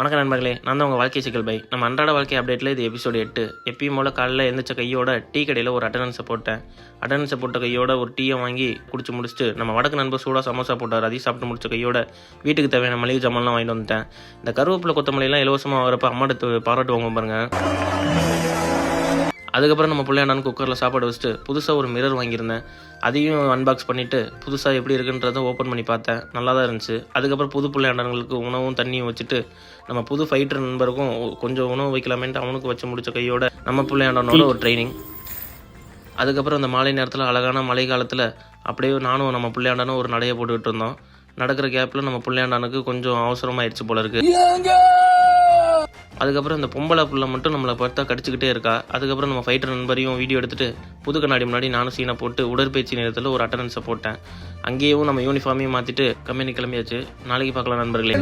வணக்கம் நண்பர்களே நான் தான் உங்கள் வாழ்க்கை சிக்கல் பை. நம்ம அன்றாட வாழ்க்கை அப்டேட்டில் இது எபிசோடு எட்டு. எப்பயும் போல காலையில் எழுந்திரிச்ச கையோட டீ கடையில் ஒரு அட்டண்டன்ஸை போட்டேன். அட்டண்டன்ஸை போட்ட கையோட ஒரு டீயை வாங்கி குடிச்சு முடிச்சுட்டு நம்ம வடக்கு நண்பர் சூடாக சமோசா போட்டார். அதையும் சாப்பிட்டு முடிச்ச கையோட வீட்டுக்கு தேவையான மளிகை ஜாமான்லாம் வாங்கிட்டு வந்துட்டேன். இந்த கருவேப்பிலை கொத்தமல்லிலாம் இலவசமாக வரப்ப அம்மாட்ட பாராட்டுவாங்க பாருங்கள் அதுக்கப்புறம் நம்ம பிள்ளையாண்டான் குக்கரில் சாப்பாடு வச்சுட்டு புதுசாக ஒரு மிரர் வாங்கியிருந்தேன். அதையும் அன்பாக்ஸ் பண்ணிவிட்டு புதுசாக எப்படி இருக்குன்றதை ஓப்பன் பண்ணி பார்த்தேன். நல்லா தான் இருந்துச்சு. அதுக்கப்புறம் புது பிள்ளையாண்டங்களுக்கு உணவும் தண்ணியும் வச்சுட்டு நம்ம புது ஃபைட்டர் நண்பருக்கும் கொஞ்சம் உணவு வைக்கலாமேன்ட்டு அவனுக்கு வச்சு முடிச்ச கையோட நம்ம பிள்ளையாண்டனோட ஒரு ட்ரைனிங் அதுக்கப்புறம் அந்த மாலை நேரத்தில் அழகான மழை காலத்தில் அப்படியே நானும் நம்ம பிள்ளையாண்டானும் ஒரு நடையை போட்டுக்கிட்டு இருந்தோம். நடக்கிற கேப்பில் நம்ம பிள்ளையாண்டானுக்கு கொஞ்சம் அவசரமாயிடுச்சு போல இருக்குது அதுக்கப்புறம் இந்த பொம்பளை புள்ள மட்டும் நம்மளை பார்த்தா கடிச்சிக்கிட்டே இருக்கா? அதுக்கப்புறம் நம்ம ஃபைட்டர் நண்பரையும் வீடியோ எடுத்துட்டு புது கண்ணாடி முன்னாடி நானும் சீனை போட்டு உடற்பயிற்சி நேரத்தில் ஒரு அட்டண்டன்ஸை போட்டேன். அங்கேயும் நம்ம யூனிஃபார்மையும் மாற்றிட்டு கம்பெனி கிளம்பியாச்சு. நாளைக்கு பார்க்கலாம் நண்பர்களே.